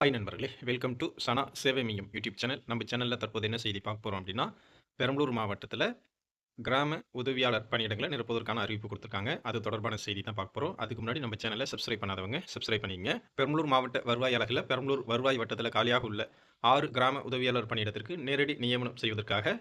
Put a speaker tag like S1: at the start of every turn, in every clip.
S1: Hi நண்பர்களே welcome to சனா சேவை மையம் யூடியூப் சேனல். நம்ம சேனலில் தற்போது என்ன செய்தி பார்க்க போகிறோம் அப்படின்னா பெரம்பலூர் மாவட்டத்தில் கிராம உதவியாளர் பணியிடங்களை நிரப்புவதற்கான அறிவிப்பு கொடுத்துருக்காங்க. அது தொடர்பான செய்தி தான் பார்க்க போகிறோம் அதுக்கு முன்னாடி நம்ம சேனலை சப்ஸ்கிரைப் பண்ணாதவங்க சப்ஸ்கிரைப் பண்ணிங்க பெரம்பலூர் மாவட்ட வருவாய் அலகில் பெரம்பலூர் வருவாய் வட்டத்தில் காலியாக உள்ள ஆறு கிராம உதவியாளர் பணியிடத்திற்கு நேரடி நியமனம் செய்வதற்காக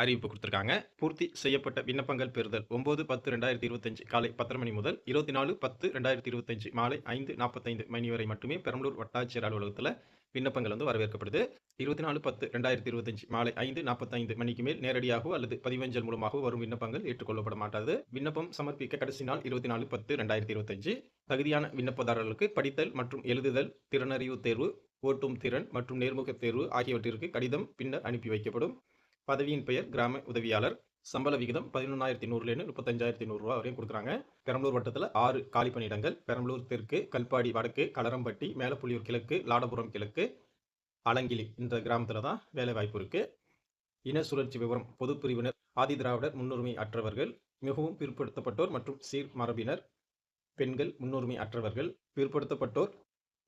S1: அறிவிப்பு கொடுத்துருக்காங்க. பூர்த்தி செய்யப்பட்ட விண்ணப்பங்கள் பெறுதல் ஒம்பது பத்து ரெண்டாயிரத்தி இருபத்தஞ்சு காலை பத்தரை மணி முதல் இருபத்தி நாலு பத்து ரெண்டாயிரத்தி இருபத்தஞ்சு மாலை ஐந்து நாற்பத்தைந்து மணி வரை மட்டுமே பெரம்பலூர் வட்டாட்சியர் அலுவலகத்தில் விண்ணப்பங்கள் வந்து வரவேற்கப்படுது. இருபத்தி நாலு பத்து ரெண்டாயிரத்தி இருபத்தஞ்சு மாலை ஐந்து நாற்பத்தைந்து மணிக்கு மேல் நேரடியாகவோ அல்லது பதிவஞ்சல் மூலமாகவோ வரும் விண்ணப்பங்கள் ஏற்றுக்கொள்ளப்பட மாட்டாது. விண்ணப்பம் சமர்ப்பிக்க கடைசி நாள் இருபத்தி நாலு பத்து ரெண்டாயிரத்தி இருபத்தஞ்சு. தகுதியான விண்ணப்பதாரர்களுக்கு படித்தல் மற்றும் எழுதுதல் திறனறிவு தேர்வு ஓட்டும் திறன் மற்றும் நேர்முக தேர்வு ஆகியவற்றிற்கு கடிதம் பின்னர் அனுப்பி வைக்கப்படும். பதவியின் பெயர் கிராம உதவியாளர். சம்பள விகிதம் பதினொன்றாயிரத்தி நூறுலேருந்து முப்பத்தஞ்சாயிரத்தி நூறுரூவா வரையும் கொடுக்குறாங்க. பெரம்பலூர் வட்டத்தில் ஆறு காலி பணியிடங்கள் பெரம்பலூர் தெற்கு கல்பாடி வடக்கு களரம்பட்டி மேலப்புலியூர் கிழக்கு லாடபுரம் கிழக்கு அலங்கிலி இந்த கிராமத்தில் தான் வேலை வாய்ப்பு இருக்குது இன சுழற்சி விவரம் பொது பிரிவினர் ஆதி திராவிடர் முன்னுரிமை அற்றவர்கள் மிகவும் பிற்படுத்தப்பட்டோர் மற்றும் சீர் மரபினர் பெண்கள் முன்னுரிமை அற்றவர்கள் பிற்படுத்தப்பட்டோர்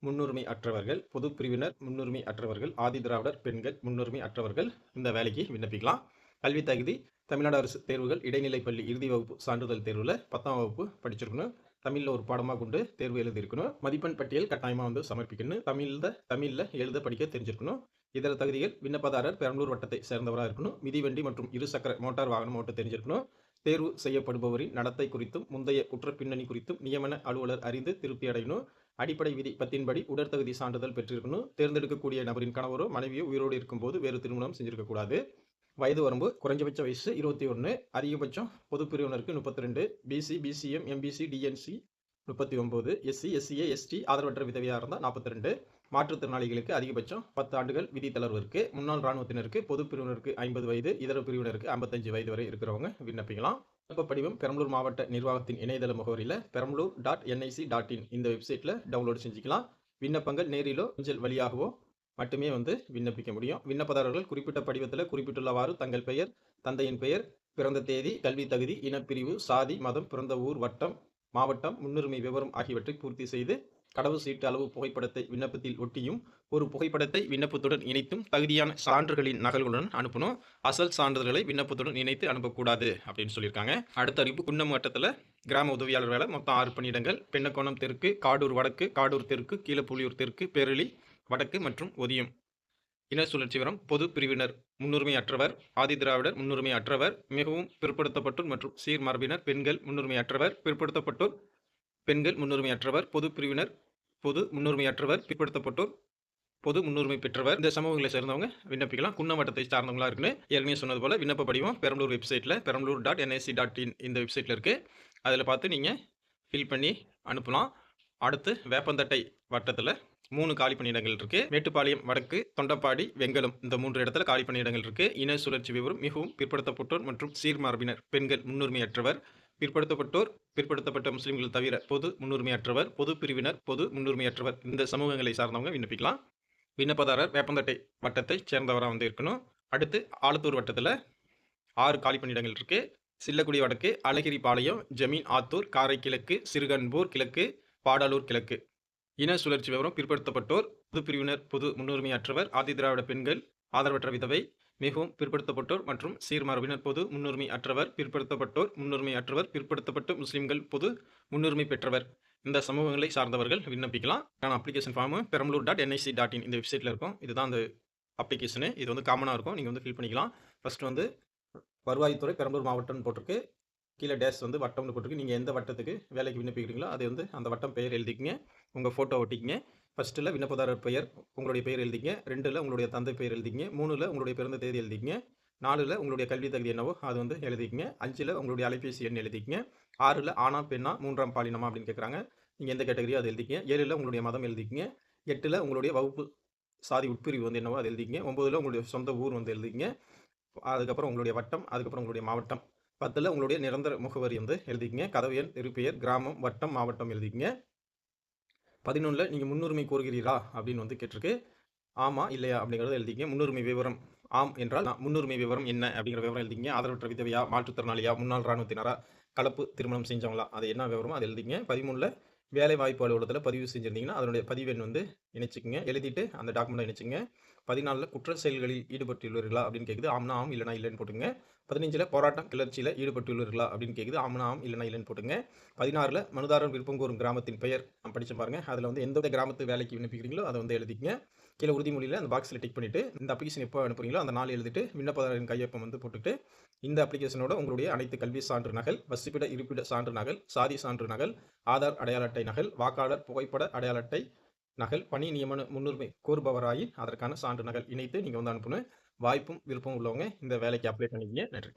S1: முன்னுரிமை அற்றவர்கள் பொது பிரிவினர் முன்னுரிமை அற்றவர்கள் ஆதி திராவிடர் பெண்கள் முன்னுரிமை அற்றவர்கள் இந்த வேலைக்கு விண்ணப்பிக்கலாம். கல்வி தகுதி தமிழ்நாடு அரசு தேர்வுகள் இடைநிலை பள்ளி இறுதி வகுப்பு சான்றிதழ் தேர்வில் பத்தாம் வகுப்பு படிச்சிருக்கணும். தமிழில் ஒரு பாடமாக கொண்டு தேர்வு எழுதியிருக்கணும். மதிப்பெண் பட்டியல் கட்டாயமாக வந்து சமர்ப்பிக்கணும். தமிழில் தமிழில் எழுத படிக்க தெரிஞ்சிருக்கணும். இதர தகுதிகள் விண்ணப்பதாரர் பெரம்பலூர் வட்டத்தை சேர்ந்தவராக இருக்கணும். மிதிவண்டி மற்றும் இருசக்கர மோட்டார் வாகனம் ஓட்ட தெரிஞ்சிருக்கணும். தேர்வு செய்யப்படுபவரின் நடத்தை குறித்தும் முந்தைய குற்றப்பின்னணி குறித்தும் நியமன அலுவலர் அறிந்து திருப்தி அடையணும். அடிப்படை விதி பத்தின்படி உடற்தகுதி சான்றிதழ் பெற்றிருக்கணும். தேர்ந்தெடுக்கக்கூடிய நபரின் கணவரோ மனைவியோ உயிரோடு இருக்கும்போது வேறு திருமணம் செஞ்சிருக்கக்கூடாது வயது வரம்பு குறைஞ்சபட்ச வயசு இருபத்தி ஒன்று அதிகபட்சம் பொது பிரிவினருக்கு முப்பத்தி ரெண்டு பிசி பிசிஎம் எம்பிசி டிஎன்சி முப்பத்தி ஒம்பது எஸ்சி எஸ்சிஏ எஸ்டி ஆதரவற்ற விதவியாக இருந்தால் நாற்பத்தி ரெண்டு மாற்றுத்திறனாளிகளுக்கு அதிகபட்சம் பத்து ஆண்டுகள் விதி தளர்வு இருக்குது முன்னாள் இராணுவத்தினருக்கு பொது பிரிவினருக்கு ஐம்பது வயது இதர பிரிவினருக்கு ஐம்பத்தஞ்சு வயது வரை இருக்கிறவங்க விண்ணப்பிக்கலாம். விண்ணப்ப படிவம் பெரம்பலூர் மாவட்ட நிர்வாகத்தின் இணையதள முகவரியில் Perambalur dot NIC dot in இந்த வெப்சைட்டில் டவுன்லோட் செஞ்சுக்கலாம். விண்ணப்பங்கள் நேரிலோ அஞ்சல் வழியாகவோ மட்டுமே வந்து விண்ணப்பிக்க முடியும். விண்ணப்பதாரர்கள் குறிப்பிட்ட படிவத்தில் குறிப்பிட்டுள்ளவாறு தங்கள் பெயர் தந்தையின் பெயர் பிறந்த தேதி கல்வி தகுதி இனப்பிரிவு சாதி மதம் பிறந்த ஊர் வட்டம் மாவட்டம் முன்னுரிமை விவரம் ஆகியவற்றை பூர்த்தி செய்து கடவு சீட்டு அளவு புகைப்படத்தை விண்ணப்பத்தில் ஒட்டியும் ஒரு புகைப்படத்தை விண்ணப்பத்துடன் இணைத்தும் தகுதியான சான்றுகளின் நகல்களுடன் அனுப்பணும். அசல் சான்றிதழ்களை விண்ணப்பத்துடன் இணைத்து அனுப்பக்கூடாது அப்படின்னு சொல்லியிருக்காங்க. அடுத்த அறிவிப்பு குன்னம் வட்டத்தில் கிராம உதவியாளர் வேலை மொத்தம் ஆறு பணியிடங்கள். பெண்ணக்கோணம் தெற்கு காடூர் வடக்கு காடூர் தெற்கு கீழப்புலியூர் தெற்கு பேரளி வடக்கு மற்றும் ஒதியம். இன சுழற்சி வரம். பொது பிரிவினர் முன்னுரிமை அற்றவர் ஆதி திராவிடர் முன்னுரிமை அற்றவர் மிகவும் பிற்படுத்தப்பட்டோர் மற்றும் சீர் மரபினர் பெண்கள் முன்னுரிமை அற்றவர் பிற்படுத்தப்பட்டோர் பெண்கள் முன்னுரிமை அற்றவர் பொது பிரிவினர் பொது முன்னுரிமை அற்றவர் பிற்படுத்தப்பட்டோர் பொது முன்னுரிமை பெற்றவர். இந்த சமூகங்களை சேர்ந்தவங்க விண்ணப்பிக்கலாம். குன்னவட்டத்தை சார்ந்தவங்களா இருக்குன்னு ஏற்கனவே சொன்னது போல விண்ணப்ப படிவம் பெரம்பலூர் வெப்சைட்டில் Perambalur dot NIC dot in இந்த வெப்சைட்டில் இருக்குது அதில் பார்த்து நீங்கள் ஃபில் பண்ணி அனுப்பலாம். அடுத்து வேப்பந்தட்டை வட்டத்தில் மூணு காலி பணியிடங்கள் இருக்கு. மேட்டுப்பாளையம் வடக்கு தொண்டப்பாடி வெங்கலம் இந்த மூன்று இடத்துல காலி பணியிடங்கள் இருக்கு. இன சுழற்சி விவரம் மிகவும் பிற்படுத்தப்பட்டோர் மற்றும் சீர்மரபினர் பெண்கள் முன்னுரிமையற்றவர். பிற்படுத்தப்பட்டோர் பிற்படுத்தப்பட்ட முஸ்லீம்கள் தவிர பொது முன்னுரிமையற்றவர் பொது பிரிவினர் பொது முன்னுரிமையற்றவர். இந்த சமூகங்களை சார்ந்தவங்க விண்ணப்பிக்கலாம். விண்ணப்பதாரர் வேப்பந்தட்டை வட்டத்தை சேர்ந்தவராக வந்து இருக்கணும். அடுத்து ஆலத்தூர் வட்டத்தில் ஆறு காலி பணியிடங்கள் இருக்குது சில்லக்குடி வடக்கு அழகிரி பாளையம் ஜமீன் ஆத்தூர் காரைக்கிழக்கு சிறுகன்பூர் கிழக்கு பாடாலூர் கிழக்கு. இன சுழற்சி விவரம் பிற்படுத்தப்பட்டோர் பொது பிரிவினர் பொது முன்னுரிமையற்றவர் ஆதி திராவிட பெண்கள் ஆதரவற்ற விதவை மிகவும் பிற்படுத்தப்பட்டோர் மற்றும் சீர்மரபினர் பொது முன்னுரிமை அற்றவர் பிற்படுத்தப்பட்டோர் முன்னுரிமை அற்றவர் பிற்படுத்தப்பட்ட முஸ்லிம்கள் பொது முன்னுரிமை பெற்றவர். இந்த சமூகங்களை சார்ந்தவர்கள் விண்ணப்பிக்கலாம். நான் application form Perambalur dot NIC dot in இந்த வெப்சைட்டில் இருக்கும். இதுதான் அந்த அப்ளிகேஷனு இது வந்து காமனாக இருக்கும். நீங்கள் வந்து ஃபில் பண்ணிக்கலாம். ஃபஸ்ட்டு வந்து வருவாய்த்துறை பெரம்பலூர் மாவட்டம்னு போட்டிருக்கு. கீழே டேஷ் வந்து வட்டம்னு போட்டிருக்கு. நீங்கள் எந்த வட்டத்துக்கு வேலைக்கு விண்ணப்பிக்கிறீங்களோ அது வந்து அந்த வட்டம் பெயர் எழுதிக்கிங்க. உங்கள் ஃபோட்டோ ஒட்டிக்கிங்க. ஃபஸ்ட்டில் விண்ணப்பதாரர் பெயர் உங்களுடைய பெயர் எழுதிங்க. ரெண்டில் உங்களுடைய தந்தை பெயர் எழுதிங்க. மூணில் உங்களுடைய பிறந்த தேதி எழுதிங்க. நாலில் உங்களுடைய கல்வி தகுதி என்னவோ அது வந்து எழுதிக்கங்க அஞ்சில் உங்களுடைய அலைபேசி எண் எழுதிக்கங்க ஆறில் ஆனா பெண்ணா மூன்றாம் பாலினமா அப்படின்னு கேட்குறாங்க நீங்கள் எந்த கேட்டகரியோ அதை எழுதிக்கங்க ஏழில் உங்களுடைய மதம் எழுதிக்கங்க எட்டில் உங்களுடைய வகுப்பு சாதி உட்பிரிவு வந்து என்னவோ அது எழுதிக்கங்க ஒம்பதில் உங்களுடைய சொந்த ஊர் வந்து எழுதிக்கங்க அதுக்கப்புறம் உங்களுடைய வட்டம் அதுக்கப்புறம் உங்களுடைய மாவட்டம். பத்தில் உங்களுடைய நிரந்தர முகவரி வந்து எழுதிக்கங்க கதவு எண் திருப்பெயர் கிராமம் வட்டம் மாவட்டம் எழுதிக்கங்க பதினொன்றில் நீங்கள் முன்னுரிமை கோருகிறீரா அப்படின்னு வந்து கேட்டிருக்கு. ஆமாம் இல்லையா அப்படிங்கிறத எழுதிங்க முன்னுரிமை விவரம் ஆம் என்றால் நான் முன்னுரிமை விவரம் என்ன அப்படிங்கிற விவரம் எழுதிங்க ஆதரவற்ற விதவையா மாற்றுத்திறனாளியா முன்னாள் இராணுவத்தினரா கலப்பு திருமணம் செஞ்சவங்களா அது என்ன விவரமோ அது எழுதிங்க பதிமூணில் வேலை வாய்ப்பு அலுவலகத்தில் பதிவு செஞ்சுருந்தீங்கன்னா அதனுடைய பதிவெண் வந்து இணைச்சிக்கங்க. எழுதிட்டு அந்த டாக்குமெண்ட்டை இணைச்சிங்க பதினாலில் குற்ற செயல்களில் ஈடுபட்டுள்ளீர்களா அப்படின்னு கேட்குது ஆம்னா ஆம் இல்லைனா இல்லைன்னு போட்டுங்க. பதினஞ்சில் போராட்டம் கிளர்ச்சியில் ஈடுபட்டுள்ளீர்களா அப்படின்னு கேட்குது ஆம்னா ஆம் இல்லைனா இல்லைன்னு போட்டுங்க. பதினாறில் மனுதாரர் விருப்பம் கோரும் கிராமத்தின் பெயர் நான் படிச்சு பாருங்க. அதில் வந்து எந்த கிராமத்து வேலைக்கு விண்ணப்பிக்கிறீங்களோ அதை வந்து எழுதிக்கங்க. கீழே உறுதிமொழியில் அந்த பாக்ஸில் டிக் பண்ணிவிட்டு இந்த அப்ளிகேஷன் எப்போ அனுப்புறீங்களோ அந்த நாள் எழுதிட்டு விண்ணப்பதாரரின் கையொப்பம் வந்து போட்டுட்டு இந்த அப்ளிகேஷனோட உங்களுடைய அனைத்து கல்வி சான்று நகல் வசிப்பிட இருப்பிட சான்று நகல் சாதி சான்று நகல் ஆதார் அடையாள அட்டை நகல் வாக்காளர் புகைப்பட அடையாள அட்டை நகல் பணி நியமன முன்னுரிமை கோருபவராயின் அதற்கான சான்று நகல் இணைத்து நீங்கள் வந்து அனுப்பணும். வாய்ப்பும் விருப்பம் உள்ளவங்க இந்த வேலைக்கு அப்ளை பண்ணிக்கிங்க. நன்றி.